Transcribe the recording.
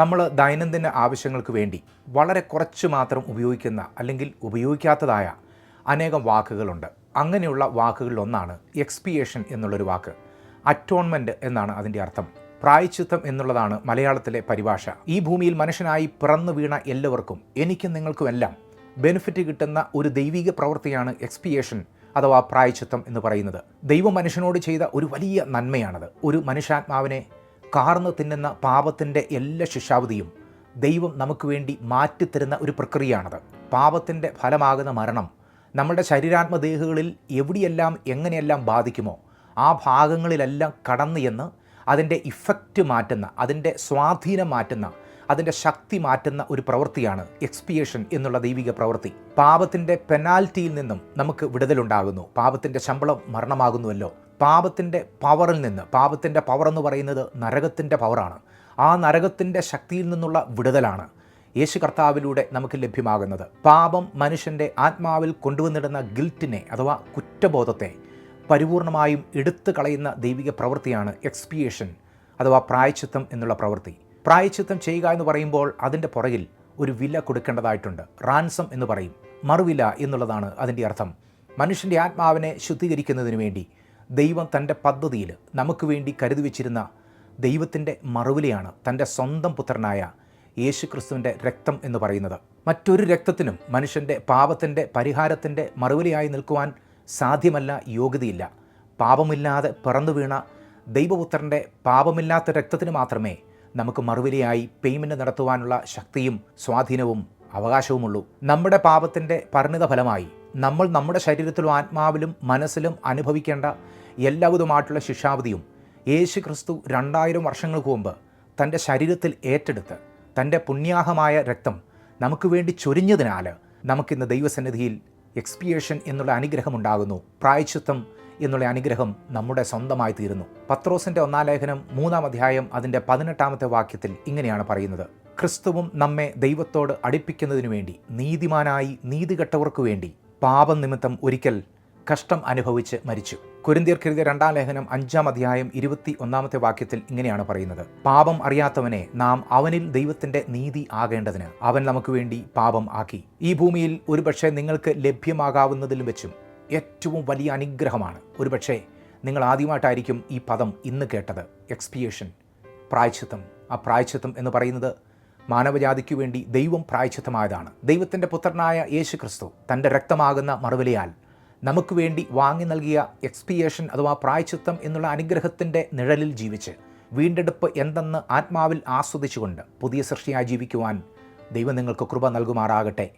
നമ്മൾ ദൈനംദിന ആവശ്യങ്ങൾക്ക് വേണ്ടി വളരെ കുറച്ച് മാത്രം ഉപയോഗിക്കുന്ന അല്ലെങ്കിൽ ഉപയോഗിക്കാത്തതായ അനേകം വാക്കുകളുണ്ട്. അങ്ങനെയുള്ള വാക്കുകളിൽ ഒന്നാണ് എക്സ്പിയേഷൻ എന്നുള്ളൊരു വാക്ക്. അറ്റോൺമെന്റ് എന്നാണ് അതിന്റെ അർത്ഥം. പ്രായച്ചിത്തം എന്നുള്ളതാണ് മലയാളത്തിലെ പരിഭാഷ. ഈ ഭൂമിയിൽ മനുഷ്യനായി പിറന്നു വീണ എല്ലാവർക്കും എനിക്കും നിങ്ങൾക്കുമെല്ലാം ബെനിഫിറ്റ് കിട്ടുന്ന ഒരു ദൈവിക പ്രവൃത്തിയാണ് എക്സ്പിയേഷൻ അഥവാ പ്രായച്ചിത്തം എന്ന് പറയുന്നത്. ദൈവം മനുഷ്യനോട് ചെയ്ത ഒരു വലിയ നന്മയാണത്. ഒരു മനുഷ്യാത്മാവിനെ കാർന്ന് തിന്നുന്ന പാപത്തിന്റെ എല്ലാ ശിക്ഷാവധിയും ദൈവം നമുക്ക് വേണ്ടി മാറ്റിത്തരുന്ന ഒരു പ്രക്രിയയാണത്. പാപത്തിന്റെ ഫലമാകുന്ന മരണം നമ്മുടെ ശരീരാത്മദേഹങ്ങളിൽ എവിടെയെല്ലാം എങ്ങനെയെല്ലാം ബാധിക്കുമോ ആ ഭാഗങ്ങളിലെല്ലാം കടന്നു എന്ന് അതിന്റെ ഇഫക്റ്റ് മാറ്റുന്ന അതിന്റെ സ്വാധീനം മാറ്റുന്ന അതിന്റെ ശക്തി മാറ്റുന്ന ഒരു പ്രവൃത്തിയാണ് എക്സ്പിയേഷൻ എന്നുള്ള ദൈവിക പ്രവൃത്തി. പാപത്തിന്റെ പെനാൽറ്റിയിൽ നിന്നും നമുക്ക് വിടുതലുണ്ടാകുന്നു. പാപത്തിന്റെ ശമ്പളം മരണമാകുന്നുവല്ലോ. പാപത്തിന്റെ പവറിൽ നിന്ന് പാപത്തിന്റെ പവർ എന്ന് പറയുന്നത് നരകത്തിന്റെ പവറാണ്. ആ നരകത്തിന്റെ ശക്തിയിൽ നിന്നുള്ള വിടുതലാണ് യേശു കർത്താവിലൂടെ നമുക്ക് ലഭ്യമാകുന്നത്. പാപം മനുഷ്യന്റെ ആത്മാവിൽ കൊണ്ടുവന്നിടുന്ന ഗിൽറ്റിനെ അഥവാ കുറ്റബോധത്തെ പരിപൂർണമായും എടുത്തു കളയുന്ന ദൈവിക പ്രവൃത്തിയാണ് എക്സ്പിയേഷൻ അഥവാ പ്രായച്ചിത്തം എന്നുള്ള പ്രവൃത്തി. പ്രായച്ചിത്തം ചെയ്യുക എന്ന് പറയുമ്പോൾ അതിന്റെ പുറകിൽ ഒരു വില കൊടുക്കേണ്ടതായിട്ടുണ്ട്. റാൻസം എന്ന് പറയും. മറുവില എന്നുള്ളതാണ് അതിന്റെ അർത്ഥം. മനുഷ്യന്റെ ആത്മാവിനെ ശുദ്ധീകരിക്കുന്നതിന് വേണ്ടി ദൈവം തന്റെ പദ്ധതിയിൽ നമുക്ക് വേണ്ടി കരുതി വച്ചിരുന്ന ദൈവത്തിന്റെ മറുവിലയാണ് തന്റെ സ്വന്തം പുത്രനായ യേശു ക്രിസ്തുവിന്റെ രക്തം എന്ന് പറയുന്നത്. മറ്റൊരു രക്തത്തിനും മനുഷ്യന്റെ പാപത്തിന്റെ പരിഹാരത്തിന്റെ മറുവിലയായി നിൽക്കുവാൻ സാധ്യമല്ല യോഗ്യതയില്ല. പാപമില്ലാതെ പിറന്നു വീണ ദൈവപുത്രന്റെ പാപമില്ലാത്ത രക്തത്തിന് മാത്രമേ നമുക്ക് മറുവിലയായി പേയ്മെന്റ് നടത്തുവാനുള്ള ശക്തിയും സ്വാധീനവും അവകാശവുമുള്ളൂ. നമ്മുടെ പാപത്തിന്റെ പരിണിത ഫലമായി നമ്മൾ നമ്മുടെ ശരീരത്തിലും ആത്മാവിലും മനസ്സിലും അനുഭവിക്കേണ്ട എല്ലാവിധമായിട്ടുള്ള ശിക്ഷാവധിയും യേശു ക്രിസ്തു രണ്ടായിരം വർഷങ്ങൾക്ക് മുമ്പ് തന്റെ ശരീരത്തിൽ ഏറ്റെടുത്ത് തന്റെ പുണ്യാഹമായ രക്തം നമുക്ക് വേണ്ടി ചൊരിഞ്ഞതിനാൽ നമുക്കിന്ന് ദൈവസന്നിധിയിൽ എക്സ്പിയേഷൻ എന്നുള്ള അനുഗ്രഹം ഉണ്ടാകുന്നു. പ്രായച്ചിത്വം എന്നുള്ള അനുഗ്രഹം നമ്മുടെ സ്വന്തമായി തീരുന്നു. പത്രോസിന്റെ ഒന്നാം ലേഖനം മൂന്നാം അധ്യായം അതിന്റെ പതിനെട്ടാമത്തെ വാക്യത്തിൽ ഇങ്ങനെയാണ് പറയുന്നത്. ക്രിസ്തുവും നമ്മെ ദൈവത്തോട് അടുപ്പിക്കുന്നതിനു വേണ്ടി നീതിമാനായി നീതികെട്ടവർക്ക് വേണ്ടി പാപം നിമിത്തം ഒരിക്കൽ കഷ്ടം അനുഭവിച്ച് മരിച്ചു. കുരിന്തിയർക്കെഴുതിയ രണ്ടാം ലേഖനം അഞ്ചാം അധ്യായം ഇരുപത്തി ഒന്നാമത്തെ വാക്യത്തിൽ ഇങ്ങനെയാണ് പറയുന്നത്. പാപം അറിയാത്തവനെ നാം അവനിൽ ദൈവത്തിന്റെ നീതി ആകേണ്ടതിന് അവൻ നമുക്ക് വേണ്ടി പാപം ആക്കി. ഈ ഭൂമിയിൽ ഒരുപക്ഷെ നിങ്ങൾക്ക് ലഭ്യമാകാവുന്നതിലും വെച്ചും ഏറ്റവും വലിയ അനുഗ്രഹമാണ്. ഒരുപക്ഷെ നിങ്ങൾ ആദ്യമായിട്ടായിരിക്കും ഈ പദം ഇന്ന് കേട്ടത്. എക്സ്പിയേഷൻ പ്രായച്ചിത്തം ആ പ്രായച്ചിത്തം എന്ന് പറയുന്നത് മാനവജാതിക്കു വേണ്ടി ദൈവം പ്രായച്ചിത്തമായതാണ് ദൈവത്തിന്റെ പുത്രനായ യേശു ക്രിസ്തു തന്റെ രക്തമാകുന്ന മറുവിലയാൽ നമുക്ക് വേണ്ടി വാങ്ങി നൽകിയ എക്സ്പിയേഷൻ അഥവാ പ്രായച്ചിത്തം എന്നുള്ള അനുഗ്രഹത്തിന്റെ നിഴലിൽ ജീവിച്ച് വീണ്ടെടുപ്പ് എന്തെന്ന് ആത്മാവിൽ ആസ്വദിച്ചുകൊണ്ട് പുതിയ സൃഷ്ടിയായി ജീവിക്കുവാൻ ദൈവം നിങ്ങൾക്ക് കൃപ നൽകുമാറാകട്ടെ.